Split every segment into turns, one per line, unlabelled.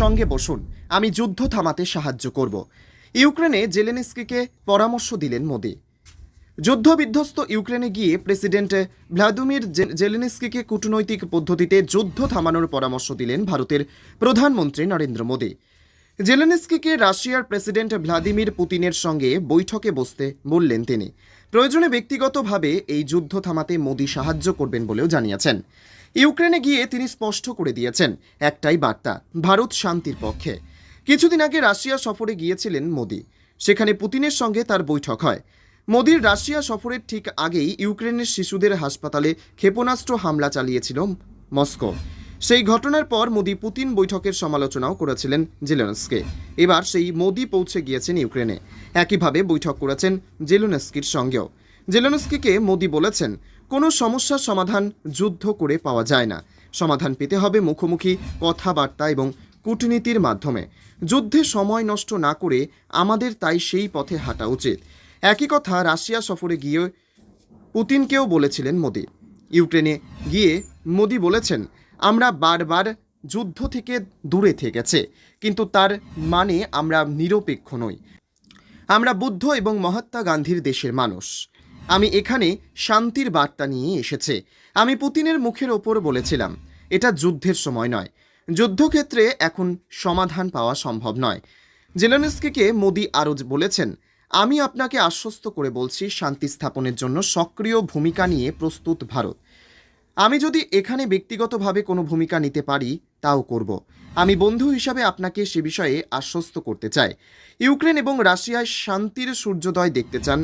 সঙ্গে বসুন, আমি যুদ্ধ থামাতে সাহায্য করব। ইউক্রেনে জেলেনস্কিকে পরামর্শ দিলেন মোদি। যুদ্ধবিধ্বস্ত ইউক্রেনে গিয়ে প্রেসিডেন্ট ভ্লাদিমির জেলেনস্কিকে কূটনৈতিক পদ্ধতিতে যুদ্ধ থামানোর পরামর্শ দিলেন ভারতের প্রধানমন্ত্রী নরেন্দ্র মোদী। জেলেনস্কিকে রাশিয়ার প্রেসিডেন্ট ভ্লাদিমির পুতিনের সঙ্গে বৈঠকে বসতে বললেন তিনি। প্রয়োজনে ব্যক্তিগতভাবে এই যুদ্ধ থামাতে মোদী সাহায্য করবেন বলেও জানিয়েছেন। ইউক্রেনে গিয়ে তিনি স্পষ্ট করে দিয়েছেন, একটাই বার্তা, ভারত শান্তির পক্ষে। কিছুদিন আগে রাশিয়া সফরে গিয়েছিলেন মোদী। সেখানে পুতিনের সঙ্গে তার বৈঠক হয়। মোদির রাশিয়া সফরের ঠিক আগেই ইউক্রেনের শিশুদের হাসপাতালে ক্ষেপণাস্ত্র হামলা চালিয়েছিল মস্কো। সেই ঘটনার পর মোদি পুতিন বৈঠকের সমালোচনাও করেছিলেন জেলেনস্কে। এবার সেই মোদি পৌঁছে গিয়েছেন ইউক্রেনে। একইভাবে বৈঠক করেছেন জেলেনস্কির সঙ্গেও। জেলেনস্কিকে মোদি বলেছেন কোনো সমস্যার সমাধান যুদ্ধ করে পাওয়া যায় না। সমাধান পেতে হবে মুখোমুখি কথাবার্তা এবং কূটনীতির মাধ্যমে। যুদ্ধে সময় নষ্ট না করে আমাদের তাই সেই পথে হাঁটা উচিত। একই কথা রাশিয়া সফরে গিয়ে পুতিনকেও বলেছিলেন মোদি। ইউক্রেনে গিয়ে মোদি বলেছেন, আমরা বারবার যুদ্ধ থেকে দূরে থেকেছে, কিন্তু তার মানে আমরা নিরপেক্ষ নই। আমরা বুদ্ধ এবং মহাত্মা গান্ধীর দেশের মানুষ। আমি এখানে শান্তির বার্তা নিয়ে এসেছে। আমি পুতিনের মুখের ওপর বলেছিলাম, এটা যুদ্ধের সময় নয়। যুদ্ধক্ষেত্রে এখন সমাধান পাওয়া সম্ভব নয়। জেলেনস্কিকে মোদি আরও বলেছেন, আমি আপনাকে আশ্বস্ত করে বলছি, শান্তি স্থাপনের জন্য সক্রিয় ভূমিকা নিয়ে প্রস্তুত ভারত। আমি যদি এখানে ব্যক্তিগতভাবে কোনো ভূমিকা নিতে পারি, তাও করব। আমি বন্ধু হিসাবে আপনাকে সে বিষয়ে আশ্বস্ত করতে চাই। ইউক্রেন এবং রাশিয়ায় শান্তির সূর্যোদয় দেখতে চান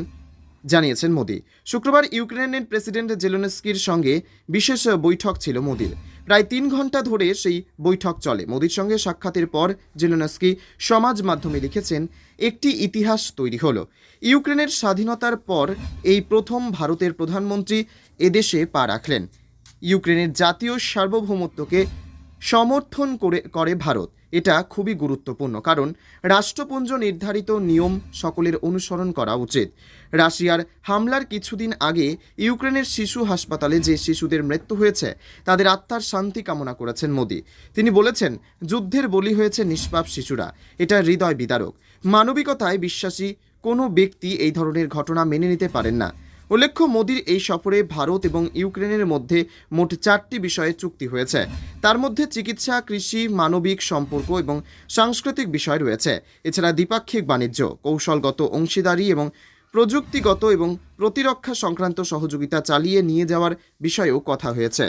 জানিয়েছেন মোদি। শুক্রবার ইউক্রেনের প্রেসিডেন্ট জেলেনস্কির সঙ্গে বিশেষ বৈঠক ছিল মোদির। প্রায় তিন ঘণ্টা ধরে সেই বৈঠক চলে। মোদির সঙ্গে সাক্ষাতের পর জেলেনস্কি সমাজ মাধ্যমে লিখেছেন, একটি ইতিহাস তৈরি হলো। ইউক্রেনের স্বাধীনতার পর এই প্রথম ভারতের প্রধানমন্ত্রী এদেশে পা রাখলেন। ইউক্রেনের জাতীয় সার্বভৌমত্বকে সমর্থন করে করে ভারত। এটা খুবই গুরুত্বপূর্ণ, কারণ রাষ্ট্রপুঞ্জ নির্ধারিত নিয়ম সকলের অনুসরণ করা উচিত। রাশিয়ার হামলার কিছুদিন আগে ইউক্রেনের শিশু হাসপাতালে যে শিশুদের মৃত্যু হয়েছে, তাদের আত্মার শান্তি কামনা করেছেন মোদী। তিনি বলেছেন, যুদ্ধের বলি হয়েছে নিষ্পাপ শিশুরা। এটা হৃদয় বিদারক। মানবিকতায় বিশ্বাসী কোনো ব্যক্তি এই ধরনের ঘটনা মেনে নিতে পারেন না। উল্লেখ্য, মোদির এই সফরে ভারত এবং ইউক্রেনের মধ্যে মোট চারটি বিষয়ে চুক্তি হয়েছে। তার মধ্যে চিকিৎসা, কৃষি, মানবিক সম্পর্ক এবং সাংস্কৃতিক বিষয় রয়েছে। এছাড়া দ্বিপাক্ষিক বাণিজ্য, কৌশলগত অংশীদারি এবং প্রযুক্তিগত এবং প্রতিরক্ষা সংক্রান্ত সহযোগিতা চালিয়ে নিয়ে যাওয়ার বিষয়েও কথা হয়েছে।